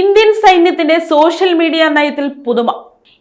Indian സൈന്യത്തിന്റെ social media നയത്തിൽ പുതുമ.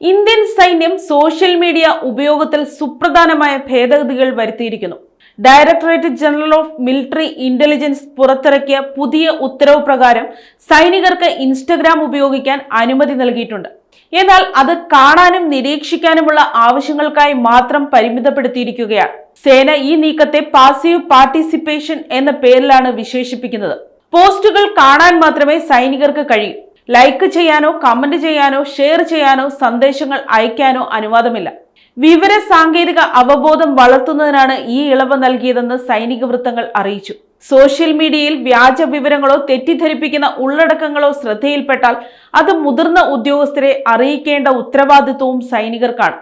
ഇന്ത്യൻ സൈന്യം സോഷ്യൽ മീഡിയ ഉപയോഗത്തിൽ സുപ്രധാനമായ ഭേദഗതികൾ വരുത്തിയിരിക്കുന്നു. Directorate general of military intelligence പുറത്തിറക്കിയ പുതിയ ഉത്തരവ് പ്രകാരം സൈനികർക്ക് ഇൻസ്റ്റഗ്രാം ഉപയോഗിക്കാൻ അനുമതി നൽകിയിട്ടുണ്ട്. എന്നാൽ അത് കാണാനും നിരീക്ഷിക്കാനുമുള്ള ആവശ്യങ്ങൾക്കായി മാത്രം പരിമിതപ്പെടുത്തിയിരിക്കുകയാണ്. സേന ഈ നീക്കത്തെ പാസീവ് പാർട്ടിസിപ്പേഷൻ എന്ന പേരിലാണ് വിശേഷിപ്പിക്കുന്നത്. പോസ്റ്റുകൾ കാണാൻ മാത്രമേ സൈനികർക്ക് കഴിയൂ. ലൈക്ക് ചെയ്യാനോ കമന്റ് ചെയ്യാനോ ഷെയർ ചെയ്യാനോ സന്ദേശങ്ങൾ അയക്കാനോ അനുവാദമില്ല. വിവര സാങ്കേതിക അവബോധം വളർത്തുന്നതിനാണ് ഈ ഇളവ് നൽകിയതെന്ന് സൈനിക വൃത്തങ്ങൾ അറിയിച്ചു. സോഷ്യൽ മീഡിയയിൽ വ്യാജ വിവരങ്ങളോ തെറ്റിദ്ധരിപ്പിക്കുന്ന ഉള്ളടക്കങ്ങളോ ശ്രദ്ധയിൽപ്പെട്ടാൽ അത് മുതിർന്ന ഉദ്യോഗസ്ഥരെ അറിയിക്കേണ്ട ഉത്തരവാദിത്വവും സൈനികർക്കാണ്.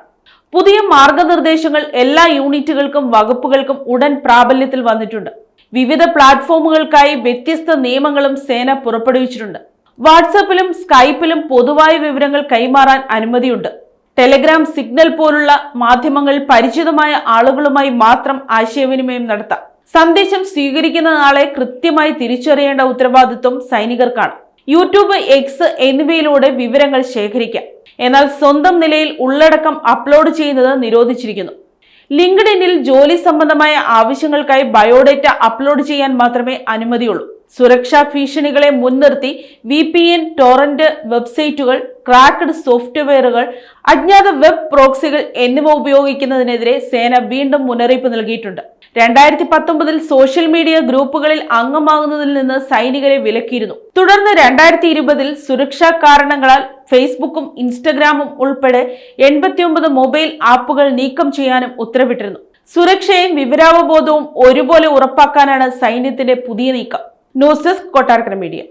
പുതിയ മാർഗനിർദ്ദേശങ്ങൾ എല്ലാ യൂണിറ്റുകൾക്കും വകുപ്പുകൾക്കും ഉടൻ പ്രാബല്യത്തിൽ വന്നിട്ടുണ്ട്. വിവിധ പ്ലാറ്റ്ഫോമുകൾക്കായി വ്യത്യസ്ത നിയമങ്ങളും സേന പുറപ്പെടുവിച്ചിട്ടുണ്ട്. വാട്സാപ്പിലും സ്കൈപ്പിലും പൊതുവായ വിവരങ്ങൾ കൈമാറാൻ അനുമതിയുണ്ട്. ടെലഗ്രാം സിഗ്നൽ പോലുള്ള മാധ്യമങ്ങൾ പരിചിതമായ ആളുകളുമായി മാത്രം ആശയവിനിമയം നടത്താം. സന്ദേശം സ്വീകരിക്കുന്ന ആളെ കൃത്യമായി തിരിച്ചറിയേണ്ട ഉത്തരവാദിത്വം സൈനികർക്കാണ്. യൂട്യൂബ് എക്സ് എന്നിവയിലൂടെ വിവരങ്ങൾ ശേഖരിക്കാം. എന്നാൽ സ്വന്തം നിലയിൽ ഉള്ളടക്കം അപ്ലോഡ് ചെയ്യുന്നത് നിരോധിച്ചിരിക്കുന്നു. ലിങ്ക്ഡിനിൽ ജോലി സംബന്ധമായ ആവശ്യങ്ങൾക്കായി ബയോഡേറ്റ അപ്ലോഡ് ചെയ്യാൻ മാത്രമേ അനുമതിയുള്ളൂ. സുരക്ഷാ ഭീഷണികളെ മുൻനിർത്തി വി പി എൻ ടോറന്റ് വെബ്സൈറ്റുകൾ ക്രാക്ക്ഡ് സോഫ്റ്റ്വെയറുകൾ അജ്ഞാത വെബ് പ്രോക്സികൾ എന്നിവ ഉപയോഗിക്കുന്നതിനെതിരെ സേന വീണ്ടും മുന്നറിയിപ്പ് നൽകിയിട്ടുണ്ട്. രണ്ടായിരത്തി പത്തൊമ്പതിൽ സോഷ്യൽ മീഡിയ ഗ്രൂപ്പുകളിൽ അംഗമാകുന്നതിൽ നിന്ന് സൈനികരെ വിലക്കിയിരുന്നു. തുടർന്ന് രണ്ടായിരത്തി ഇരുപതിൽ സുരക്ഷാ കാരണങ്ങളാൽ ഫേസ്ബുക്കും ഇൻസ്റ്റഗ്രാമും ഉൾപ്പെടെ എൺപത്തിയൊമ്പത് മൊബൈൽ ആപ്പുകൾ നീക്കം ചെയ്യാനും ഉത്തരവിട്ടിരുന്നു. സുരക്ഷയും വിവരാവബോധവും ഒരുപോലെ ഉറപ്പാക്കാനാണ് സൈന്യത്തിന്റെ പുതിയ നീക്കം. News desk Kottarakkara media